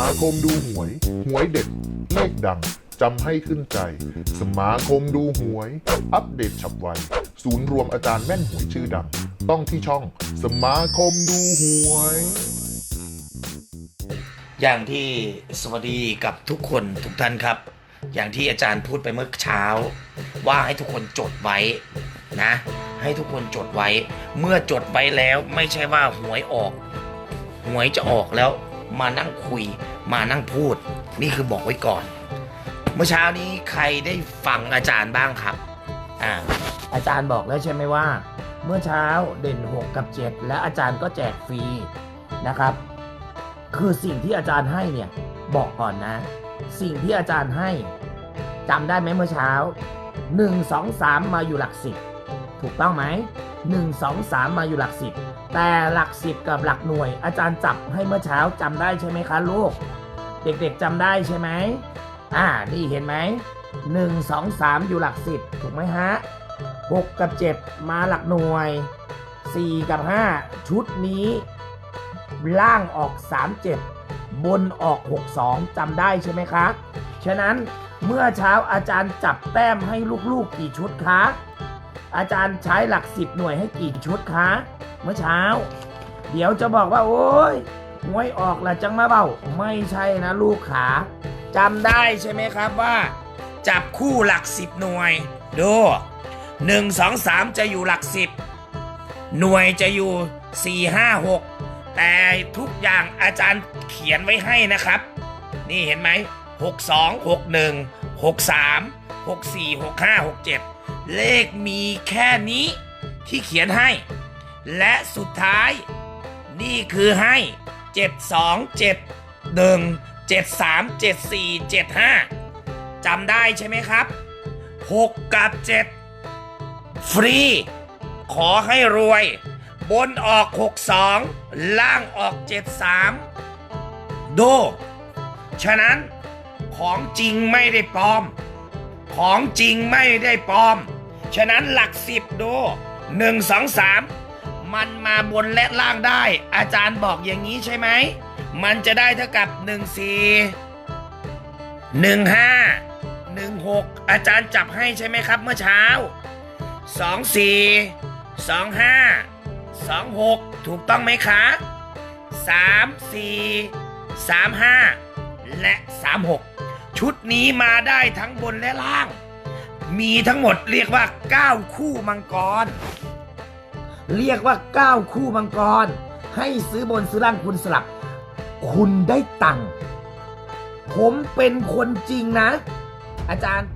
มาคมดูหวย หวยเด็ดเลขดังจำให้ขึ้นใจ สมาคมดูหวย อัปเดตฉับไว ศูนย์รวมอาจารย์แม่นหวยชื่อดัง ต้องที่ช่องสมาคมดูหวย อย่างที่สวัสดีกับทุกคนทุกท่านครับ อย่างที่อาจารย์พูดไปเมื่อเช้า ว่าให้ทุกคนจดไว้นะ ให้ทุกคนจดไว้ เมื่อจดไว้แล้วไม่ใช่ว่าหวยออก หวยจะออกแล้วมานั่งคุย มานั่งพูด นี่คือบอกไว้ก่อน เมื่อเช้านี้ใครได้ฟังอาจารย์บ้างครับอ่าอาจารย์บอกแล้วใช่ไหมว่า เมื่อเช้าเด่น 6 กับ 7 และอาจารย์ก็แจกฟรีนะครับ คือสิ่งที่อาจารย์ให้เนี่ยบอกก่อนนะ สิ่งที่อาจารย์ให้จำได้ไหมเมื่อเช้า 1 2 3 มาอยู่หลักสิบถูกต้องไหม1 2 3มาอยู่หลักสิบแต่หลักสิบกับหลักหน่วย อาจารย์จับให้เมื่อเช้าจำได้ใช่ไหมคะลูก เด็กๆจำได้ใช่ไหมอ่า นี่เห็นไหม1 2 3อยู่หลักสิบถูกไหมฮะ6กับ7มาหลักหน่วย4กับ5ชุดนี้ ล่างออก37บนออก62จำได้ใช่ไหมคะ ฉะนั้นเมื่อเช้าอาจารย์จับแต้มให้ลูกๆกี่ชุดคะ อาจารย์ใช้หลัก10หน่วยให้กี่ชุดคะ เมื่อเช้า เดี๋ยวจะบอกว่า โอ้ย หวยออกละจังมาเบ้า ไม่ใช่นะลูกขาจำได้ใช่ไหมครับว่า จับคู่หลัก10หน่วย ดู1 2 3จะอยู่หลัก10หน่วยจะอยู่4 5 6แต่ทุกอย่างอาจารย์เขียนไว้ให้นะครับ นี่เห็นไหม62 61 63 64 65 67เลขมีแค่นี้ที่เขียนให้ และสุดท้ายนี่คือให้ 72 71 73 74 75จำได้ใช่ไหมครับ 6 กับ 7 ฟรี ขอให้รวย บนออก 62 ล่างออก 73 ดู ฉะนั้นของจริงไม่ได้ปลอม ของจริงไม่ได้ปลอม ฉะนั้นหลักสิบดู 1 2 3 มันมาบนและล่างได้ อาจารย์บอกอย่างนี้ใช่ไหม มันจะได้เท่ากับ 1 4 1 5 1 6 อาจารย์จับให้ใช่ไหมครับเมื่อเช้า 2 4 2 5 2 6 ถูกต้องไหมคะ 3 4 3 5 และ 3 6 ชุดนี้มาได้ทั้งบนและล่าง มีทั้งหมดเรียกว่า 9 คู่มังกร เรียกว่า 9 คู่มังกร ให้ซื้อบนซื้อล่างคุณสลับ คุณได้ตังค์ผมเป็นคนจริงนะ อาจารย์